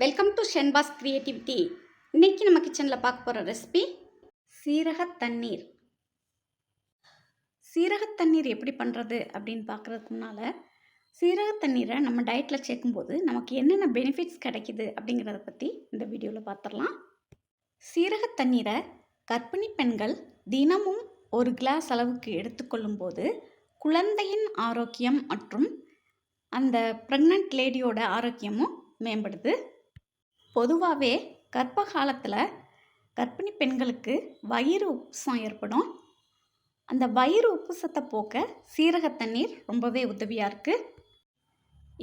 Welcome to Shenba's creativity இன்றைக்கி நம்ம கிச்சனில் பார்க்க போகிற ரெசிபி சீரக தண்ணீர். சீரக தண்ணீர் எப்படி பண்ணுறது அப்படின்னு பார்க்குறதுக்கு முன்னால் சீரக தண்ணீரை நம்ம டயட்டில் சேர்க்கும்போது நமக்கு என்னென்ன பெனிஃபிட்ஸ் கிடைக்கிது அப்படிங்கிறத பற்றி இந்த வீடியோவில் பார்த்துடலாம். சீரக தண்ணீரை கர்ப்பிணி பெண்கள் தினமும் ஒரு கிளாஸ் அளவுக்கு எடுத்துக்கொள்ளும்போது குழந்தையின் ஆரோக்கியம் மற்றும் அந்த ப்ரெக்னென்ட் லேடியோட ஆரோக்கியமும் மேம்படுது. பொதுவாகவே கர்ப்ப காலத்தில் கர்ப்பிணி பெண்களுக்கு வயிறு உப்புசம் ஏற்படும். அந்த வயிறு உப்புசத்தை போக்க சீரக தண்ணீர் ரொம்பவே உதவியாக இருக்குது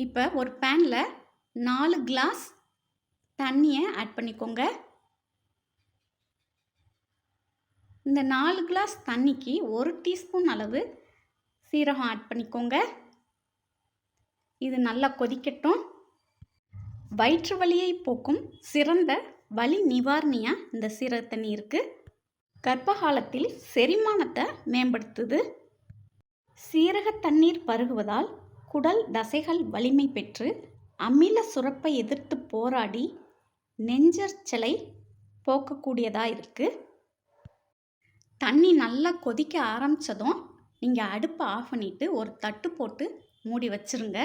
இப்போ ஒரு பேனில் நாலு கிளாஸ் தண்ணியை ஆட் பண்ணிக்கோங்க. இந்த நாலு கிளாஸ் தண்ணிக்கு ஒரு டீஸ்பூன் அளவு சீரகம் ஆட் பண்ணிக்கோங்க. இது நல்லா கொதிக்கட்டும். வயிற்று வலியை போக்கும் சிறந்த வலி நிவாரணியாக இந்த சீரக தண்ணி இருக்குது கர்ப்பகாலத்தில் செரிமானத்தை மேம்படுத்துது. சீரக தண்ணீர் பருகுவதால் குடல் தசைகள் வலிமை பெற்று அமில சுரப்பை எதிர்த்து போராடி நெஞ்சர்ச்சலை போக்கக்கூடியதாக இருக்குது தண்ணி நல்லா கொதிக்க ஆரம்பித்ததும் நீங்கள் அடுப்பை ஆஃப் பண்ணிவிட்டு ஒரு தட்டு போட்டு மூடி வச்சுருங்க.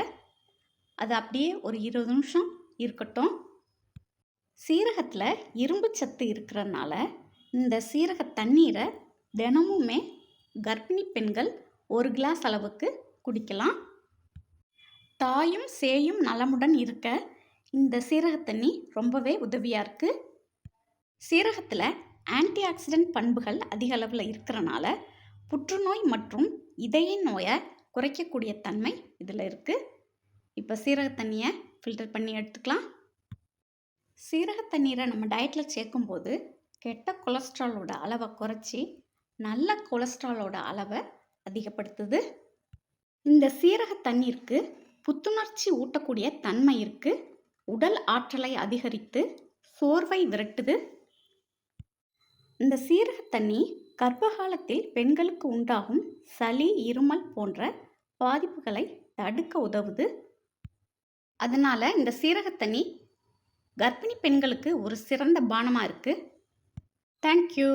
அது அப்படியே ஒரு இருபது நிமிஷம் இருக்கட்டும். சீரகத்தில் இரும்பு சத்து இருக்கிறனால இந்த சீரக தண்ணீரை தினமுமே கர்ப்பிணி பெண்கள் ஒரு கிளாஸ் அளவுக்கு குடிக்கலாம். தாயும் சேயும் நலமுடன் இருக்க இந்த சீரக தண்ணி ரொம்பவே உதவியாக இருக்குது சீரகத்தில் ஆன்டி ஆக்சிடென்ட் பண்புகள் அதிக அளவில் இருக்கிறனால புற்றுநோய் மற்றும் இதய நோயை குறைக்கக்கூடிய தன்மை இதில் இருக்குது இப்போ சீரக தண்ணியை ஃபில்டர் பண்ணி எடுத்துக்கலாம். சீரக தண்ணீரை நம்ம டயட்டில் சேர்க்கும்போது கெட்ட கொலஸ்ட்ராலோட அளவை குறைச்சி நல்ல கொலஸ்ட்ராலோட அளவை அதிகப்படுத்துது. இந்த சீரக தண்ணீருக்கு புத்துணர்ச்சி ஊட்டக்கூடிய தன்மை இருக்குது உடல் ஆற்றலை அதிகரித்து சோர்வை விரட்டுது. இந்த சீரக தண்ணி கர்ப்பகாலத்தில் பெண்களுக்கு உண்டாகும் சளி இருமல் போன்ற பாதிப்புகளை தடுக்க உதவுது. அதனால் இந்த சீரகத்தண்ணி கர்ப்பிணி பெண்களுக்கு ஒரு சிறந்த பானமாக இருக்குது தேங்க்யூ